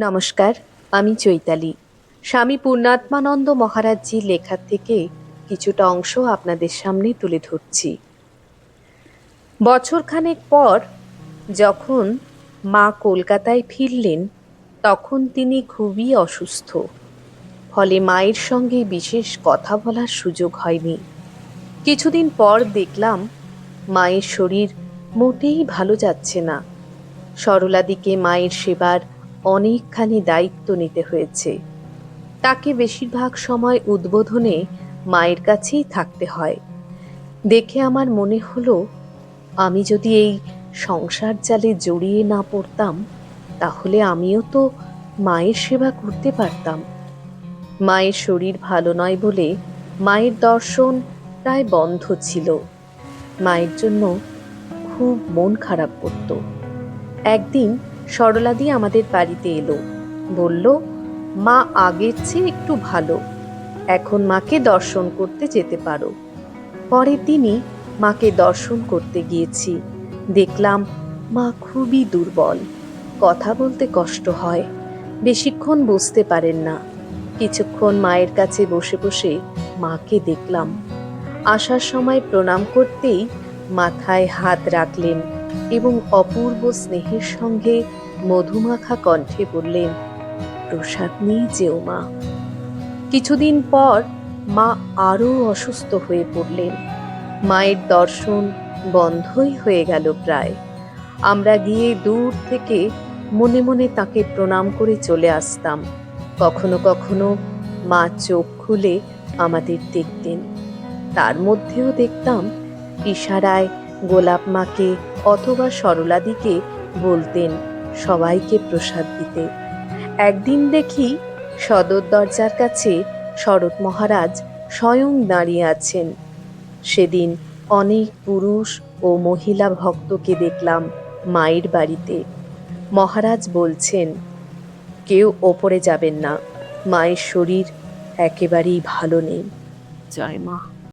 নমস্কার, আমি চৈতালি। স্বামী পূর্ণাত্মানন্দ মহারাজজির লেখা থেকে কিছুটা অংশ আপনাদের সামনে তুলে ধরছি। বছরখানেক পর যখন মা কলকাতায় ফিরলেন, তখন তিনি খুবই অসুস্থ। ফলে মায়ের সঙ্গে বিশেষ কথা বলার সুযোগ হয়নি। কিছুদিন পর দেখলাম, মায়ের শরীর মোটেই ভালো যাচ্ছে না। সরলাদিকে মায়ের সেবার অনেকখানি দায়িত্ব নিতে হয়েছে। তাকে বেশিরভাগ সময় উদ্বোধনে মায়ের কাছেই থাকতে হয়। দেখে আমার মনে হলো, আমি যদি এই সংসার জালে জড়িয়ে না পড়তাম, তাহলে আমিও তো মায়ের সেবা করতে পারতাম। মায়ের শরীর ভালো নয় বলে মায়ের দর্শন প্রায় বন্ধ ছিল। মায়ের জন্য খুব মন খারাপ করতো। একদিন সরলাদি আমাদের বাড়িতে এলো। বলল, মা, আগের চেয়ে একটু ভালো। এখন মাকে দর্শন করতে যেতে পারো। পরের দিনই মাকে দর্শন করতে গিয়েছি। দেখলাম, মা খুবই দুর্বল। কথা বলতে কষ্ট হয়। বেশিক্ষণ বুঝতে পারেন না। কিছুক্ষণ মায়ের কাছে বসে বসে মাকে দেখলাম। আসার সময় প্রণাম করতেই মাথায় হাত রাখলেন এবং অপূর্ব স্নেহের সঙ্গে মধুমাখা কণ্ঠে বললেন, প্রসাদ নিয়ে যেও মা। কিছুদিন পর মা আরও অসুস্থ হয়ে পড়লেন। মায়ের দর্শন বন্ধই হয়ে গেল প্রায়। আমরা গিয়ে দূর থেকে মনে মনে তাকে প্রণাম করে চলে আসতাম। কখনো কখনো মা চোখ খুলে আমাদের দেখতেন। তার মধ্যেও দেখতাম ইশারায় গোলাপ মাকে অথবা সরলাদিকে বলতেন সবাইকে প্রসাদ দিতে। একদিন দেখি সদর দরজার কাছে শরৎ মহারাজ স্বয়ং দাঁড়িয়ে আছেন। সেদিন অনেক পুরুষ ও মহিলা ভক্তকে দেখলাম মায়ের বাড়িতে। মহারাজ বলছেন, কেউ ওপরে যাবেন না, মায়ের শরীর একেবারেই ভালো নেই। জয় মা।